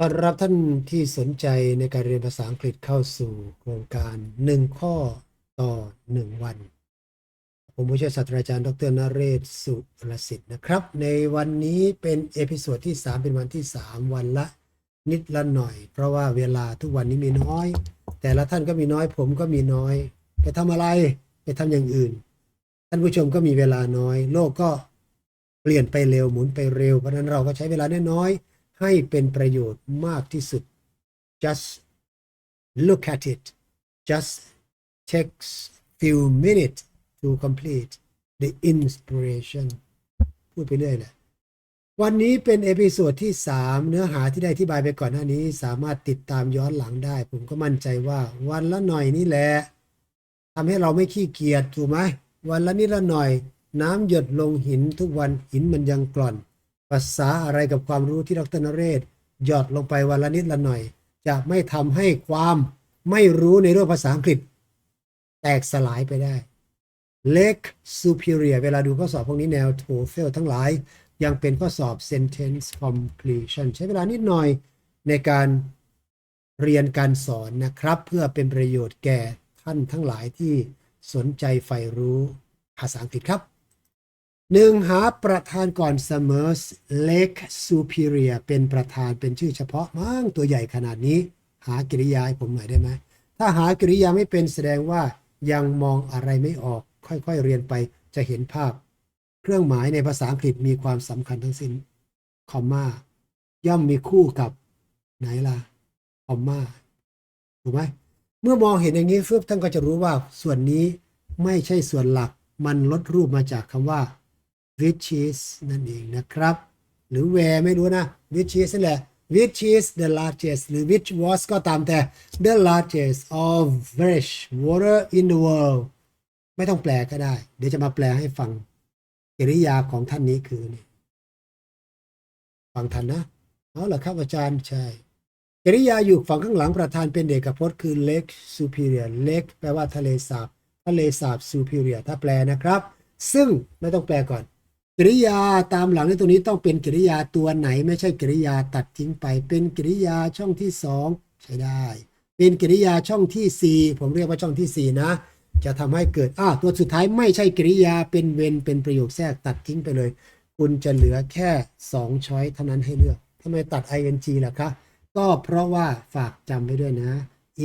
ต้อนรับท่านที่สนใจในการเรียนภาษาอังกฤษเข้าสู่โครงการหนึ่งข้อต่อหนึ่งวัน ผมผู้ช่วยศาสตราจารย์ ดรนเรศสุรสิทธิ์นะครับ ในวันนี้เป็นเอพิโซดที่ 3 เป็นวันที่ 3 วันละนิดละหน่อย เพราะว่าเวลาทุกวันนี้มีน้อย แต่ละท่านก็มีน้อย ผมก็มีน้อย ไปทำอะไรไปทำอย่างอื่น ท่านผู้ชมก็มีเวลาน้อย โลกก็เปลี่ยนไปเร็วหมุนไปเร็วเพราะฉะนั้นเราก็ใช้เวลาน้อยๆ ให้เป็นประโยชน์มากที่สุด just look at it just takes few minutes to complete the inspiration พูดไปเรื่อยแหละวันนี้เป็นเอพิโซดที่ 3 เนื้อหาที่ได้อธิบายไปก่อนหน้านี้ สามารถติดตามย้อนหลังได้ ผมก็มั่นใจว่า วันละหน่อยนี่แหละทำให้เราไม่ขี้เกียจถูกไหมวันละนิดละหน่อย น้ำหยดลงหินทุกวันหินมันยังกร่อน ภาษาอะไรกับความรู้ที่ดรนเรศหยอดลงไปวันละนิดละหน่อย จะไม่ทำให้ความไม่รู้ในเรื่องภาษาอังกฤษ แตกสลายไปได้ Lake Superior เวลาดูข้อสอบพวกนี้แนว TOEFL ทั้งหลาย ยังเป็นข้อสอบ sentence completion ใช้เวลานิดหน่อยในการเรียนการสอนนะครับ เพื่อเป็นประโยชน์แก่ท่านทั้งหลายที่สนใจใฝ่รู้ภาษาอังกฤษครับ หนึ่งหาประธานก่อนเสมอ Lake Superior เป็นประธานเป็นชื่อเฉพาะมั้งตัวใหญ่ขนาดนี้ หากริยาให้ผมหน่อยได้ไหมถ้าหากริยาไม่เป็นแสดงว่ายังมองอะไรไม่ออก ค่อยๆเรียนไปจะเห็นภาพ เครื่องหมายในภาษาอังกฤษมีความสำคัญทั้งสิ้นคอมมาย่อมมีคู่กับไหนล่ะคอมมาถูกไหมเมื่อมองเห็นอย่างนี้ฟึบท่านก็จะรู้ว่าส่วนนี้ไม่ใช่ส่วนหลักมันลดรูปมาจากคำว่า which is นั่นเองนะครับ หรือ where ไม่รู้นะ which is นั่นแหละ which is the largest หรือ which was ก็ตามแต่ the largest of fresh water in the world ไม่ต้องแปลก็ได้ เดี๋ยวจะมาแปลให้ฟังกริยาของท่านนี้คือนี่ฟังทันนะ เอาล่ะครับอาจารย์ใช่กริยาอยู่ฝั่งข้างหลังประธานเป็นเอกพจน์คือ lake superior lake แปลว่าทะเลสาบ ทะเลสาบ superior ถ้าแปลนะครับ ซึ่งไม่ต้องแปลก่อน กริยาตามหลังในตรงนี้ต้องเป็นกริยาตัวไหน ไม่ใช่กริยาตัดทิ้งไป เป็นกริยาช่องที่สองใช้ได้ เป็นกริยาช่องที่สี่ผมเรียกว่าช่องที่สี่นะ จะทำให้เกิดอ้าตัวสุดท้ายไม่ใช่กริยาเป็นเวนเป็นประโยคแทรกตัดทิ้งไปเลย คุณจะเหลือแค่สองช้อยเท่านั้นให้เลือกทำไมตัด ing ล่ะคะ ก็เพราะว่าฝากจำไว้ด้วยนะ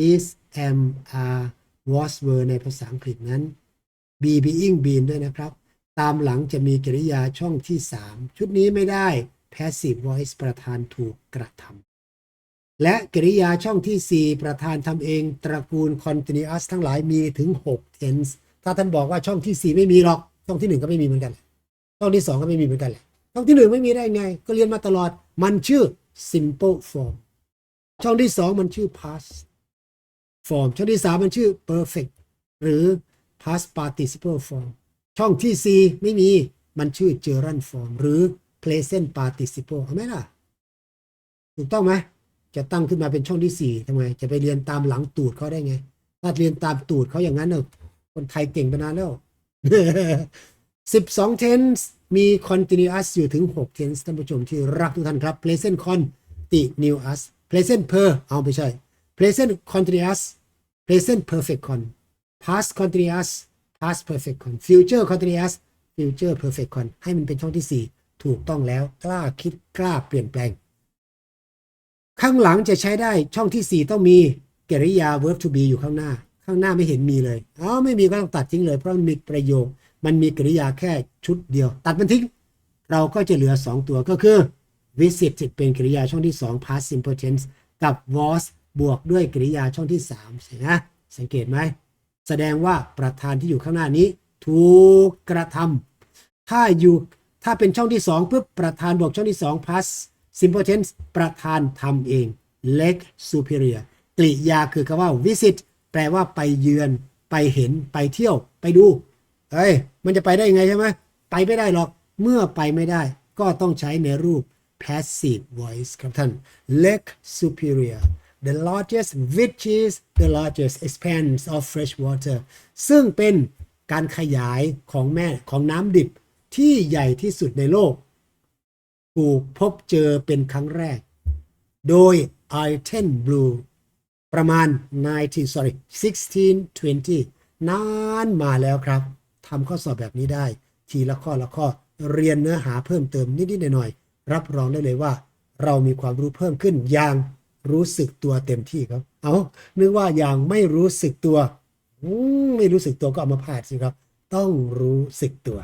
is am are was were ในภาษาอังกฤษนั้น be being been ด้วยนะครับ ตามหลังจะมีกริยาช่องที่ 3 ชุดนี้ไม่ได้ passive voice ประธานถูกกระทำและกริยาช่องที่ 4 ประธานทำเองตระกูล continuous ทั้งหลายมีถึง 6 tense ถ้าท่านบอกว่าช่องที่ 4 ไม่มีหรอก ช่องที่ 1 ก็ไม่มีเหมือนกัน ช่องที่ 2 ก็ไม่มีเหมือนกันแหละช่องที่ 1 ไม่มีได้ไง ก็เรียนมาตลอดมันชื่อ simple form ช่องที่ 2 มันชื่อ past form ช่องที่ 3 มันชื่อ perfect หรือ past participle form ช่องที่ 4 ไม่มีมันชื่อ gerund form หรือ present participle เอาไหมล่ะ ถูกต้องไหมจะตั้งขึ้นมาเป็นช่องที่ 4ทำไม จะไปเรียนตามหลังตูดเขาได้ไง ถ้าเรียนตามตูดเขาอย่างนั้นเนอะคนไทยเก่งไปนานแล้ว12 tense มี continuous อยู่ถึง 6 tense ท่านผู้ชมที่รักทุกท่านครับ present continuous present per เอาไปใช่ present continuous present perfect con past continuous past perfect con future continuous future perfect con ให้มันเป็นช่องที่ 4 ถูกต้องแล้วกล้าคิดกล้าเปลี่ยนแปลง ข้างหลังจะใช้ได้ช่องที่ 4 ต้องมีกริยา verb to be อยู่ข้างหน้า ข้างหน้าไม่เห็นมีเลยอ๋อไม่มีก็ต้องตัดทิ้งเลยเพราะมันมีประโยค มันมีกริยาแค่ชุดเดียว ตัดมันทิ้ง เราก็จะเหลือ 2 ตัวก็คือ visit เป็นกริยาช่องที่ 2 past simple tense กับ was บวกด้วยกริยาช่องที่3ใช่ไหมสังเกตไหม แสดงว่าประธานที่อยู่ข้างหน้านี้ ถูกกระทำถ้าอยู่ถ้าเป็นช่องที่2ปุ๊บประธานบวกช่องที่2 past simple tense ประธานทำเอง leg superior กริยาคือคำว่า visit แปลว่าไปเยือน ไปเห็นไปเที่ยว ไปดูเฮ้ยมันจะไปได้ยังไงใช่ไหมไปไม่ได้หรอกเมื่อไปไม่ได้ ก็ต้องใช้ในรูป passive voice ครับท่าน lake superior the largest which is the largest expanse of fresh water ซึ่งเป็นการขยายของแม่ของน้ำดิบที่ใหญ่ที่สุดในโลก ถูกพบเจอเป็นครั้งแรก โดย i10 Blue ประมาณ 19 sorry 16 20 นานมาแล้วครับทำข้อสอบแบบนี้ได้ ทีละข้อละข้อเรียนเนื้อหาเพิ่มเติมนิดๆหน่อยๆรับรองได้เลยว่า เรามีความรู้เพิ่มขึ้นอย่าง รู้สึกตัวเต็มที่ครับ เอานึกว่าอย่างไม่รู้สึกตัวไม่รู้สึกตัวก็เอามาพาดสิครับ ต้องรู้สึกตัว